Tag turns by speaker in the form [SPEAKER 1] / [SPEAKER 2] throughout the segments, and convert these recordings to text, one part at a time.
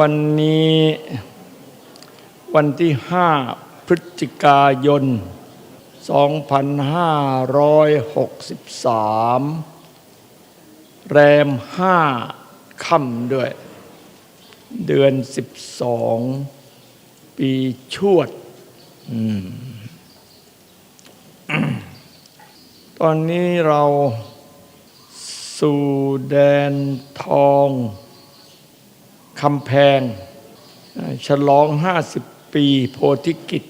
[SPEAKER 1] วันนี้วันที่ห้าพฤศจิกายน 2563 แรมห้าค่ำด้วย เดือน 12 ปีชวดอตอนนี้เราสู่แดนทอง คำแพง ฉลองห้าสิบปีโพธิกิจ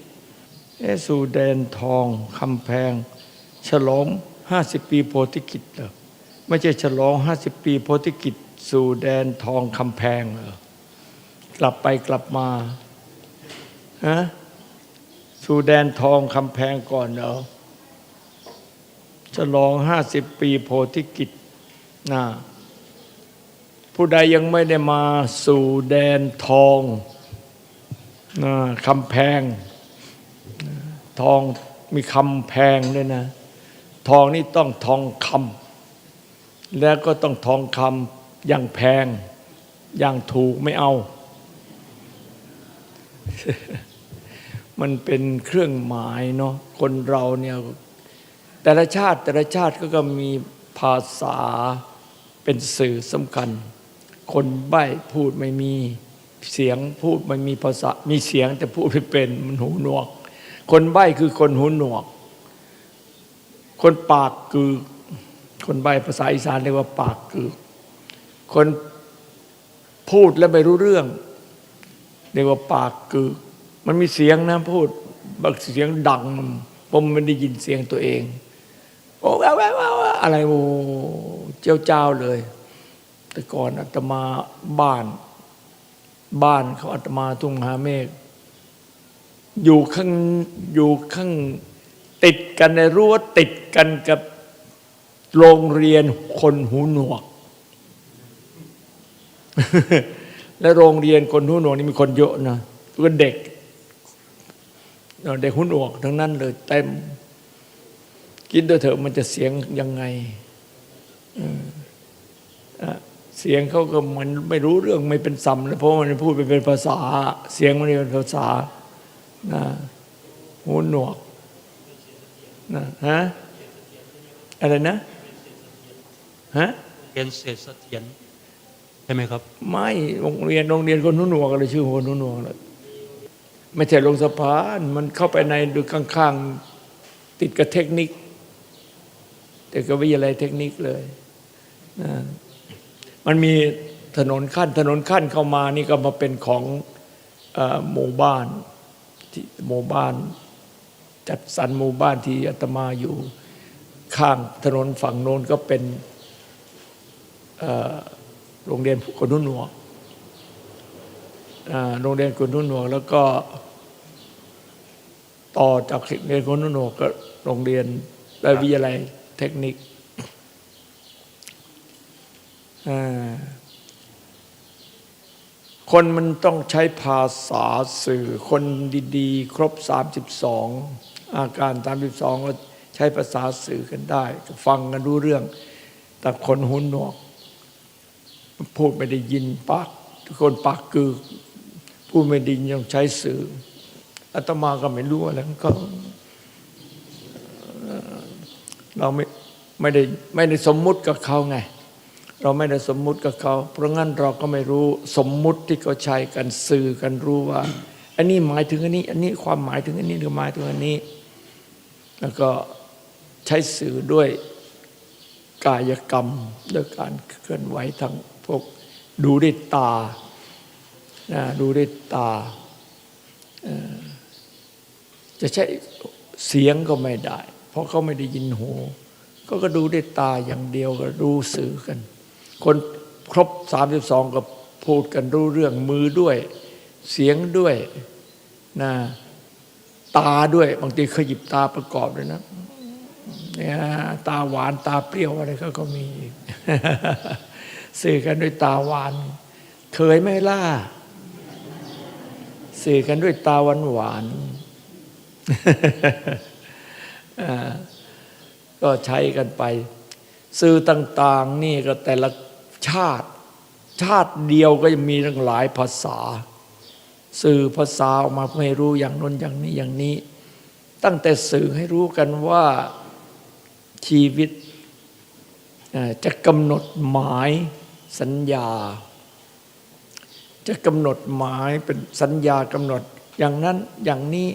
[SPEAKER 1] เอสู่แดนทองคำแพง ฉลองห้าสิบปีโพธิกิจเหรอไม่ใช่ฉลองห้าสิบปีโพธิกิจ สู่แดนทองคำแพงเหรอกลับไปกลับมาฮะสู่แดนทองคำแพงก่อนเหรอฉลองห้าสิบปีโพธิกิจนะ ผู้ใดยังไม่ได้มาสู่แดนทองคำแพง ทองมีคำแพงด้วยนะ ทองนี่ต้องทองคำแล้วก็ต้องทองคำอย่างแพง อย่างถูกไม่เอา มันเป็นเครื่องหมายเนาะคนเราเนี่ยแต่ละชาติแต่ละชาติก็ก็มีภาษาเป็นสื่อสำคัญ คนใบ้พูดไม่มีเสียงพูดไม่มีภาษา มีเสียงแต่พูดไม่เป็นมันหูหนวก คนใบ้คือคนหูหนวก คนปากคือคนใบ้ภาษาอีสานเรียกว่าปากคือ คนพูดแล้วไม่รู้เรื่อง เรียกว่าปากคือ มันมีเสียงนะพูดบางเสียงดังผมไม่ได้ยินเสียงตัวเองโอ้แววแววแววอะไรโอ้เจ้าเจ้าเลย แต่ก่อนอาตมาบ้าน บ้านเขาอาตมาทุ่งหาเมฆอยู่ข้างอยู่ข้างติดกันในรั้วติดกันกับโรงเรียนคนหูหนวก และโรงเรียนคนหูหนวกนี่มีคนเยอะนะก็เด็กเด็กหูหนวกทั้งนั้นเลยเต็มคิดดูเถอะมันจะเสียงยังไงอะ เสียงเขาก็เหมันไม่รู้เรื่องไม่เป็นซ้ำเลยเพราะมันพูดไปเป็นภาษา เสียงมันเป็นภาษานะหูหนวกนะฮะอะไรนะฮะ
[SPEAKER 2] เรียนเศษเสถียรใช่ไหมครับ
[SPEAKER 1] ไม่โรงเรียนโรงเรียนคนหูหนวกอะไรชื่อคนหูหนวกเลยไม่ใช่ลงสะพานมันเข้าไปในดูข้างๆติดกับเทคนิค แต่ก็วิทยาลัยเทคนิคเลยนะ มันมีถนนขั้นถนนขั้นเข้ามานี่ก็มาเป็นของหมู่บ้านที่หมู่บ้าน จัดสรรหมู่บ้านที่อาตมาอยู่ข้างถนนฝั่งโน้นก็เป็นโรงเรียนคนนุ่นหนวกโรงเรียนคนนุ่นหนวกแล้วก็ต่อจากโรงเรียนคนนุ่นหนวกก็โรงเรียนวิทยาลัยเทคนิค คนมันต้องใช้ภาษาสื่อ คนดีๆ ครบ 32 อาการ 32 ก็ใช้ภาษาสื่อกันได้ ฟังกันรู้เรื่อง แต่คนหุนหนวก พูดไม่ได้ยินปากคนปากคือพูดไม่ไดียังใช้สื่ออาตมาก็ไม่รู้อะไรก็เอ่อเราไม่ไม่ได้ไม่ได้สมมุติกับเขาไง เราไม่ได้สมมุติกับเขา เพราะงั้นเราก็ไม่รู้สมมุติที่เขาใช้กันสื่อกันรู้ว่า อันนี้หมายถึงอันนี้ อันนี้ความหมายถึงอันนี้หรือหมายถึงอันนี้ แล้วก็ใช้สื่อด้วยกายกรรมด้วยการเคลื่อนไหวทางพวกดูด้วยตานะดูด้วยตา จะใช้เสียงก็ไม่ได้ เพราะเขาไม่ได้ยินหู ก็ก็ดูด้วยตาอย่างเดียวก็ดูสื่อกัน คนครบ 32 ก็พูดกันรู้เรื่องมือด้วย เสียงด้วยนะตาด้วย บางทีเคยหยิบตาประกอบเลยนะเนี่ยตาหวานตาเปรี้ยวอะไรเขาก็มี สื่อกันด้วยตาหวาน เคยไหมล่ะสื่อกันด้วยตาหวานหวานก็ใช้กันไป สื่อต่าง ๆ นี่ก็แต่ละ ชาติ ชาติเดียวก็จะมีทั้งหลายภาษา สื่อภาษาออกมาเพื่อให้รู้อย่างน้นอย่างนี้อย่างนี้ ตั้งแต่สื่อให้รู้กันว่าชีวิตจะกำหนดหมายสัญญา จะกำหนดหมายเป็นสัญญากำหนดอย่างนั้นอย่างนี้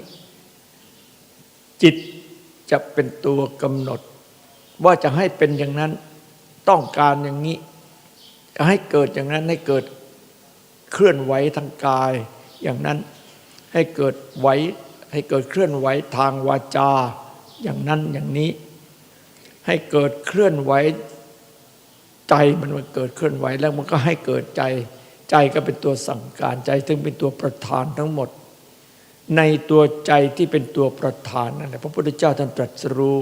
[SPEAKER 1] จิตจะเป็นตัวกำหนด ว่าจะให้เป็นอย่างนั้นต้องการอย่างนี้ ให้เกิดอย่างนั้นให้เกิดเคลื่อนไหวทางกาย อย่างนั้นให้เกิดไหวให้เกิดเคลื่อนไหวทางวาจา อย่างนั้นอย่างนี้ ให้เกิดเคลื่อนไหวใจมันมันเกิดเคลื่อนไหวแล้วมันก็ให้เกิดใจ ใจก็เป็นตัวสั่งการใจถึงเป็นตัวประธานทั้งหมด ในตัวใจที่เป็นตัวประธานนั่นแหละพระพุทธเจ้าท่านตรัสรู้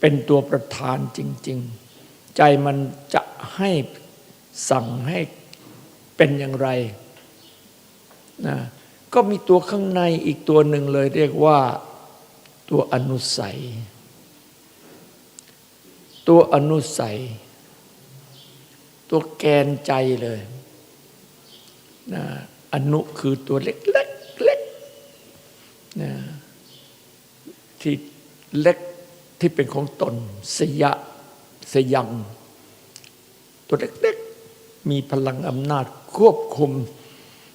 [SPEAKER 1] เป็นตัวประธานจริง ๆ ใจมันจะให้สั่งให้เป็นอย่างไรนะก็มีตัวข้างในอีกตัวหนึ่งเลยเรียกว่าตัวอนุสัย ตัวอนุสัย ตัวแกนใจเลยนะอนุคือตัวเล็กๆเล็กนะที่เล็กที่เป็นของตนสยะ สยัง ตัวเล็กๆ มีพลังอำนาจควบคุม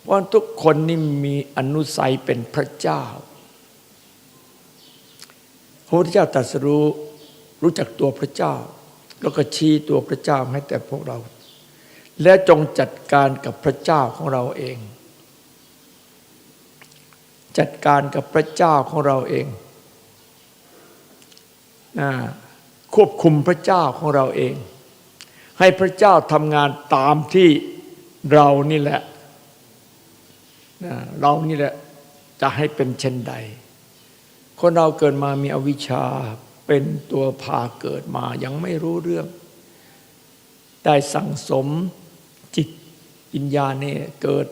[SPEAKER 1] เพราะทุกคนนี่มีอนุสัยเป็นพระเจ้าพระพุทธเจ้าตรัสรู้รู้จักตัวพระเจ้า แล้วก็ชี้ตัวพระเจ้าให้แต่พวกเรา และจงจัดการกับพระเจ้าของเราเอง จัดการกับพระเจ้าของเราเองนะ ควบคุมพระเจ้าของเราเอง ให้พระเจ้าทำงานตามที่เรานี่แหละเรานี่แหละจะให้เป็นเช่นใด คนเราเกิดมามีอวิชชาเป็นตัวพาเกิดมายังไม่รู้เรื่อง ได้สั่งสมจิตวิญญาเนี่ยเกิด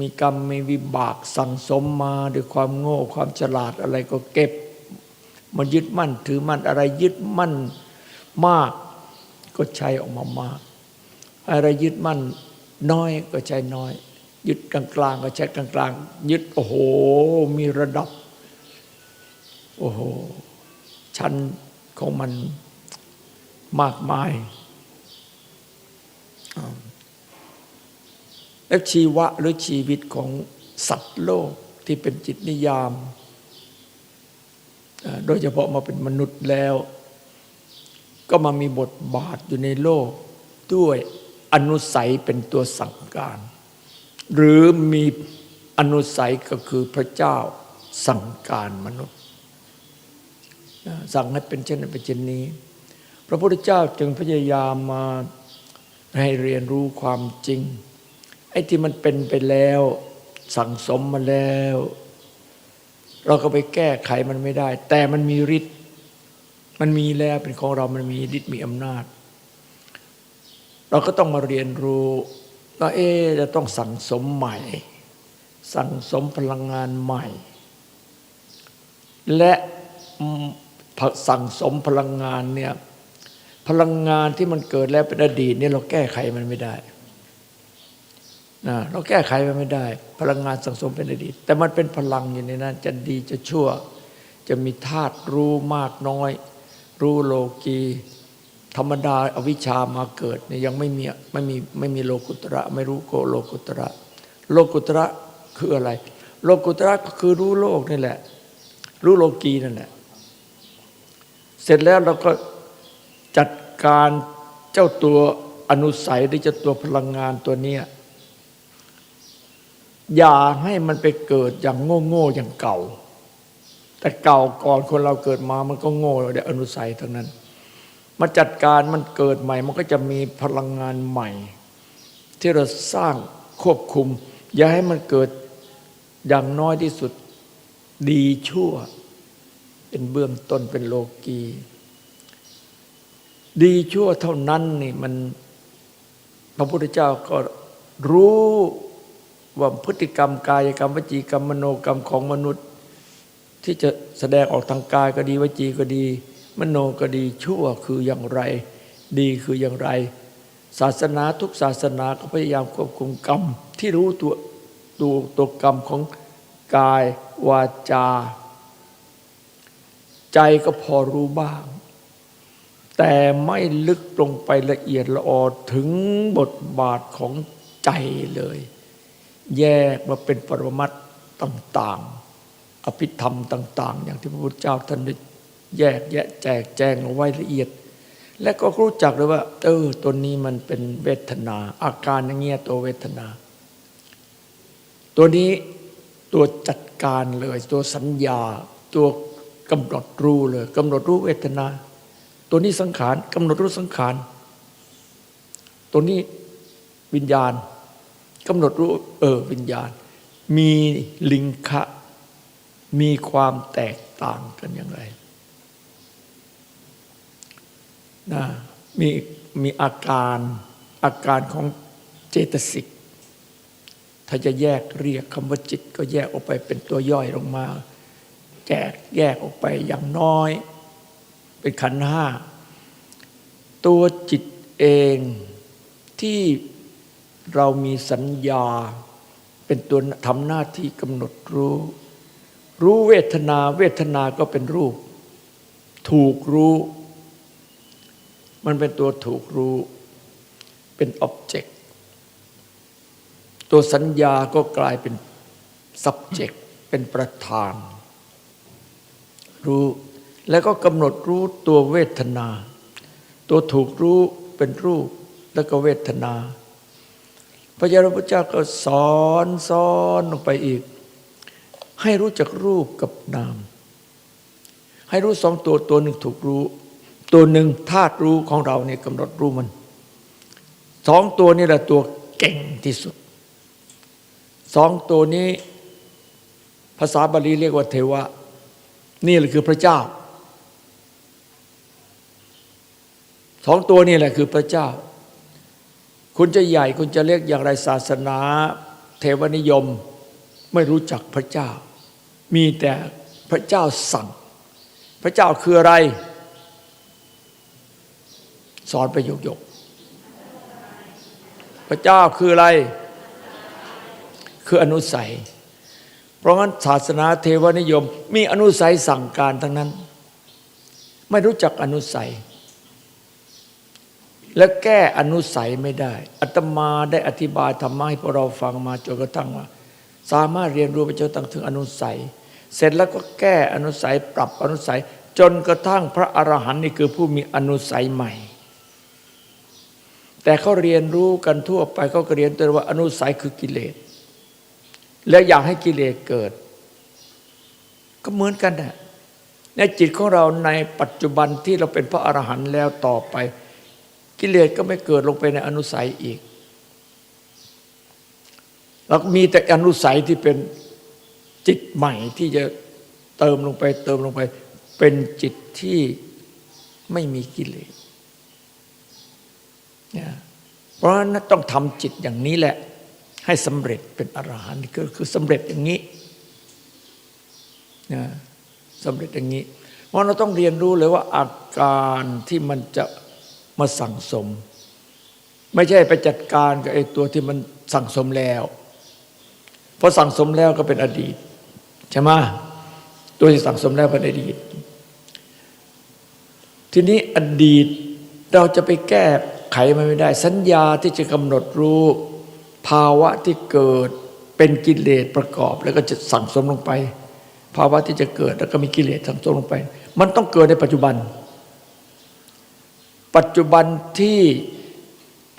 [SPEAKER 1] มีกรรมมีวิบากสั่งสมมาด้วยความโง่ความฉลาดอะไรก็เก็บ มายึดมั่นถือมั่นอะไรยึดมั่นมาก ก็ใช้ออกมามาก อะไรยึดมั่นน้อยก็ใช้น้อย ยึดกลางๆก็ใช้กลางๆยึดโอ้โหมีระดับ โอ้โหชั้นของมันมากมายและชีวะหรือชีวิตของสัตว์โลกที่เป็นจิตนิยาม โดยเฉพาะมาเป็นมนุษย์แล้ว ก็มามีบทบาทอยู่ในโลก ด้วยอนุสัยเป็นตัวสั่งการ หรือมีอนุสัยก็คือพระเจ้าสั่งการมนุษย์ สั่งให้เป็นเช่นนั้นเป็นเช่นนี้ พระพุทธเจ้าจึงพยายามมาให้เรียนรู้ความจริงไอ้ที่มันเป็นไปแล้ว สั่งสมมาแล้ว เราก็ไปแก้ไขมันไม่ได้ แต่มันมีฤทธิ์มันมีแล้วเป็นของเรามันมีฤทธิ์มีอำนาจ เราก็ต้องมาเรียนรู้ว่าเอ๊จะต้องสั่งสมใหม่ สั่งสมพลังงานใหม่ และสั่งสมพลังงานเนี่ยพลังงานที่มันเกิดแล้วเป็นอดีตเนี่ยเราแก้ไขมันไม่ได้ เราแก้ไขมันไม่ได้ พลังงานสังสมเป็นอดีต แต่มันเป็นพลังอยู่ในนั้น จะดีจะชั่ว จะมีธาตุรู้มากน้อย รู้โลกีธรรมดาอวิชชามาเกิดเนี่ยยังไม่มีไม่มีไม่มีโลกุตระ ไม่รู้โกโลกุตระ โลกุตระคืออะไร โลกุตระก็คือรู้โลกนี่แหละ รู้โลกีนั่นแหละเสร็จแล้วเราก็จัดการเจ้าตัวอนุสัยหรือเจ้าตัวพลังงานตัวเนี้ย อย่าให้มันไปเกิดอย่างโง่โง่ๆอย่างเก่า แต่เก่าก่อนคนเราเกิดมามันก็โง่เดี๋ยวอนุสัยทั้งนั้น มาจัดการมันเกิดใหม่ มันก็จะมีพลังงานใหม่ ที่เราสร้างควบคุม อย่าให้มันเกิดอย่างน้อยที่สุดดีชั่ว เป็นเบื้องต้นเป็นโลกี ดีชั่วเท่านั้นนี่มันพระพุทธเจ้าก็รู้ ว่าพฤติกรรมกายกรรมวจีกรรมมโนกรรมของมนุษย์ ที่จะแสดงออกทางกายก็ดีวจีก็ดี มโนก็ดีชั่วคืออย่างไร ดีคืออย่างไร ศาสนาทุกศาสนาก็พยายามควบคุมกรรมที่รู้ตัวตัวตัวกรรมของกายวาจา ใจก็พอรู้บ้าง แต่ไม่ลึกลงไปละเอียดละออถึงบทบาทของใจเลย แยกมาเป็นปรมัตถ์ต่าง ๆ อภิธรรมต่าง ๆ อย่างที่พระพุทธเจ้าท่านได้แยกแยะแจกแจงเอาไว้ละเอียด และก็รู้จักเลยว่า เออตัวนี้มันเป็นเวทนา อาการอย่างเงี้ยตัวเวทนา ตัวนี้ตัวจัดการเลย ตัวสัญญา ตัวกำหนดรู้เลยกำหนดรู้เวทนา ตัวนี้สังขารกำหนดรู้สังขาร ตัวนี้วิญญาณ กำหนดรู้เออวิญญาณ มีลิงคะมีความแตกต่างกันอย่างไรนะมีมีอาการอาการของเจตสิก ถ้าจะแยกเรียกคำว่าจิตก็แยกออกไปเป็นตัวย่อยลงมา แจกแยกออกไปอย่างน้อย เป็นขันห้า ตัวจิตเองที่ เรามีสัญญาเป็นตัวทำหน้าที่กำหนดรู้ รู้เวทนาเวทนาก็เป็นรูป ถูกรู้ มันเป็นตัวถูกรู้ เป็นอ็อบเจกต์ตัวสัญญาก็กลายเป็น subject เป็นประธาน รู้แล้วก็กำหนดรู้ตัวเวทนา ตัวถูกรู้เป็นรูปแล้วก็เวทนา พระยาพุทธเจ้าก็สอนสอนลงไปอีก ให้รู้จักรูปกับนาม ให้รู้สองตัวตัวหนึ่งถูกรู้ ตัวหนึ่งธาตุรู้ของเราเนี่ยกำหนดรู้มันสองตัวนี่แหละตัวเก่งที่สุดสองตัวนี้ภาษาบาลีเรียกว่าเทวะ นี่แหละคือพระเจ้าสองตัวนี่แหละคือพระเจ้า คุณจะใหญ่คุณจะเรียกอย่างไรศาสนา เทวนิยมไม่รู้จักพระเจ้า มีแต่พระเจ้าสั่ง พระเจ้าคืออะไร สอนไปยกยกๆพระเจ้าคืออะไร คืออนุสัย เพราะงั้นศาสนาเทวนิยม มีอนุสัยสั่งการทั้งนั้น ไม่รู้จักอนุสัย และแก้อนุสัยไม่ได้อาตมาได้อธิบายธรรมะให้พวกเราฟังมาจนกระทั่งว่า สามารถเรียนรู้ไปจนตั้งถึงอนุสัย เสร็จแล้วก็แก้อนุสัยปรับอนุสัย จนกระทั่งพระอรหันต์นี่คือผู้มีอนุสัยใหม่ แต่เขาเรียนรู้กันทั่วไปเขาก็เรียนแต่ว่าอนุสัยคือกิเลสแล้วอยากให้กิเลสเกิด ก็เหมือนกันนะในจิตของเราในปัจจุบันที่เราเป็นพระอรหันต์แล้วต่อไป กิเลสก็ไม่เกิดลงไปในอนุสัยอีกแล้วมีแต่อนุสัยที่เป็นจิตใหม่ที่จะเติมลงไป เติมลงไป เป็นจิตที่ไม่มีกิเลสเนี่ยเพราะฉะนั้นต้องทำจิตอย่างนี้แหละ ให้สำเร็จเป็นอรหันต์ก็คือสำเร็จอย่างนี้นะสำเร็จอย่างนี้ เพราะเราต้องเรียนรู้เลยว่าอาการที่มันจะ มาสั่งสม ไม่ใช่ไปจัดการกับไอ้ตัวที่มันสั่งสมแล้วเพราะสั่งสมแล้วก็เป็นอดีตใช่ไหมตัวที่สั่งสมแล้วเป็นอดีต ทีนี้อดีตเราจะไปแก้ไขมันไม่ได้ สัญญาที่จะกำหนดรู้ภาวะที่เกิดเป็นกิเลสประกอบ แล้วก็จะสั่งสมลงไป ภาวะที่จะเกิดแล้วก็มีกิเลสสั่งสมลงไป มันต้องเกิดในปัจจุบัน ปัจจุบันที่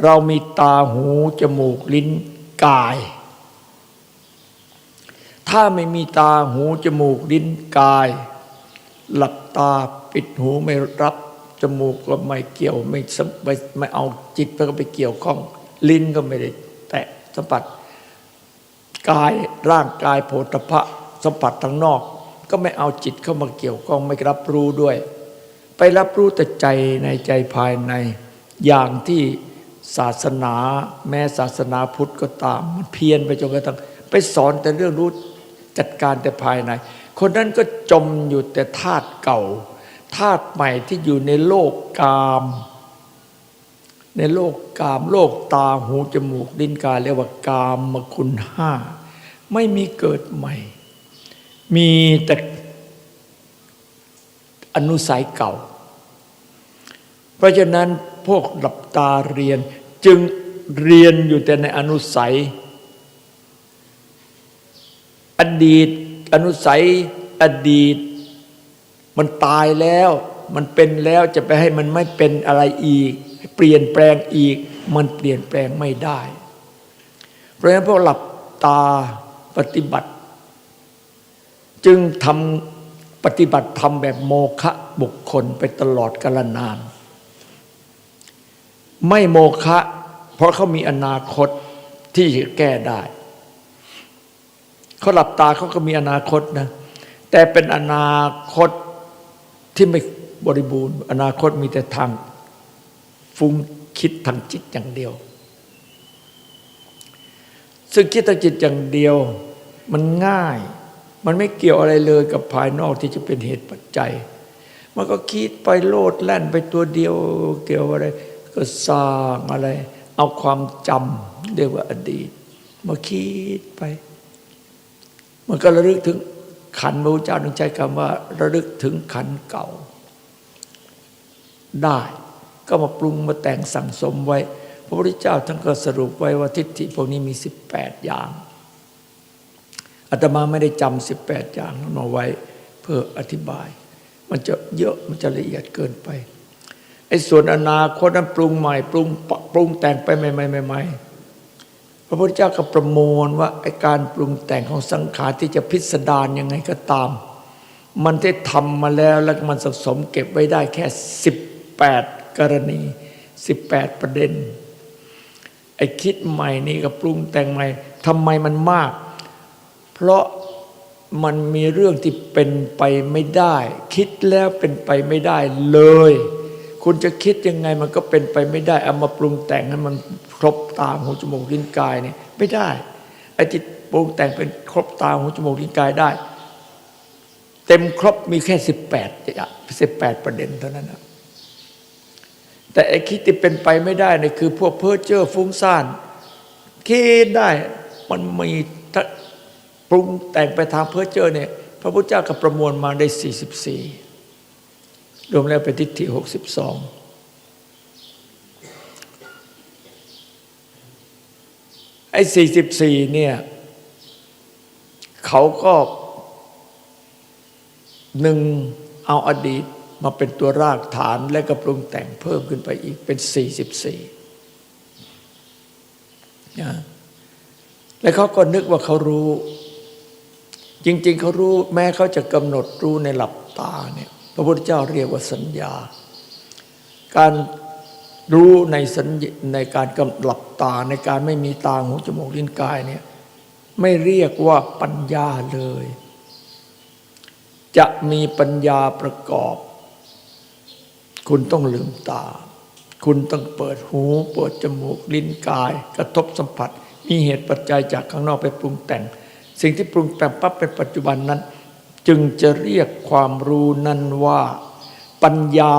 [SPEAKER 1] เรามีตาหู จมูกลิ้นกาย ถ้าไม่มีตาหู จมูกลิ้นกาย หลับตาปิดหูไม่รับ จมูกก็ไม่เกี่ยวไม่สัมไม่ไม่เอาจิตไปก็ไปเกี่ยวข้อง ลิ้นก็ไม่ได้แตะสัมผัสกายร่างกายโผฏฐะสัมผัสทางนอก ก็ไม่เอาจิตเข้ามาเกี่ยวข้องไม่รับรู้ด้วย ไปรับรู้แต่ใจในใจภายใน อย่างที่ศาสนาแม้ศาสนาพุทธก็ตาม มันเพี้ยนไปจนกระทั่งไปสอนแต่เรื่องรู้จัดการแต่ภายใน คนนั้นก็จมอยู่แต่ธาตุเก่าธาตุใหม่ที่อยู่ในโลกกาม ในโลกกาม โลกตาหูจมูกลิ้นกายเรียกว่ากามมคุณห้าไม่มีเกิดใหม่ มีแต่อนุสัยเก่า เพราะฉะนั้นพวกหลับตาเรียนจึงเรียนอยู่แต่ในอนุสัย อดีตอนุสัยอดีต มันตายแล้ว มันเป็นแล้วจะไปให้มันไม่เป็นอะไรอีก เปลี่ยนแปลงอีก มันเปลี่ยนแปลงไม่ได้ เพราะฉะนั้นพวกหลับตาปฏิบัติ จึงทำปฏิบัติทำแบบโมฆะบุคคลไปตลอดกาลนาน ไม่โมฆะเพราะเขามีอนาคตที่จะแก้ได้ เขาหลับตาเขาก็มีอนาคตนะ แต่เป็นอนาคตที่ไม่บริบูรณ์ อนาคตมีแต่ทางฟุ้งคิดทางจิตอย่างเดียว ซึ่งคิดทางจิตอย่างเดียวมันง่าย มันไม่เกี่ยวอะไรเลยกับภายนอกที่จะเป็นเหตุปัจจัย มันก็คิดไปโลดแล่นไปตัวเดียวเกี่ยวอะไร ก็สร้างอะไร เอาความจำเรียกว่าอดีต มาคิดไป มันก็ระลึกถึงขันพระพุทธเจ้าถึงใช้คำว่า ระลึกถึงขันเก่า ได้ก็มาปรุงมาแต่งสั่งสมไว้ พระพุทธเจ้าท่านก็สรุปไว้ว่าทิฏฐิพวกนี้มี 18 อย่างอาตมาไม่ได้จำ18อย่างนั้นมาไว้เพื่ออธิบาย มันจะเยอะมันจะละเอียดเกินไป ไอ้ส่วนอนาคตนั้นปรุงใหม่ปรุงปรุงแต่งไปใหม่ๆใหม่ๆพระพุทธเจ้าก็ประมวลว่าไอ้การปรุงแต่งของสังขารที่จะพิสดารยังไงก็ตาม มันได้ทำมาแล้วแล้วมันสะสมเก็บไว้ได้แค่ 18 กรณี 18 ประเด็น ไอ้คิดใหม่นี่กับปรุงแต่งใหม่ทำไมมันมาก เพราะมันมีเรื่องที่เป็นไปไม่ได้ คิดแล้วเป็นไปไม่ได้เลย คุณจะคิดยังไงมันก็เป็นไปไม่ได้ เอามาปรุงแต่งให้มันครบตาหูจมูกลิ้นกายเนี่ยไม่ได้ไอ้จิตปรุงแต่งเป็นครบตาหูจมูกลิ้นกายได้ เต็มครบมีแค่สิบแปดสิบแปดประเด็นเท่านั้นนะแต่ไอ้คิดที่เป็นไปไม่ได้เนี่ยคือ พวกเพ้อเจ้อฟุ้งซ่านคิดได้มันมีปรุงแต่งไปทางเพ้อเจ้อเนี่ยพระพุทธเจ้าก็ประมวลมาได้ 44 รวมแล้วเป็นทิฏฐิ62ไอ้44เนี่ย เขาก็หนึ่งเอาอดีตมาเป็นตัวรากฐานและก็ปรุงแต่งเพิ่มขึ้นไปอีกเป็น44นะแล้วเขาก็นึกว่าเขารู้ จริง ๆ เขารู้แม้เขาจะกำหนดรู้ในหลับตาเนี่ย ระพุทธเจ้าเรียกว่าสัญญา การรู้ในสัญญในการกำหลับตาในการไม่มีตาหูจมูกลิ้นกายเนี่ยไม่เรียกว่าปัญญาเลย จะมีปัญญาประกอบ คุณต้องลืมตา คุณต้องเปิดหู เปิดจมูกลิ้นกาย กระทบสัมผัส มีเหตุปัจจัยจากข้างนอกไปปรุงแต่ง สิ่งที่ปรุงแต่งปั๊บเป็นปัจจุบันนั้น จึงจะเรียกความรู้นั้นว่า ปัญญา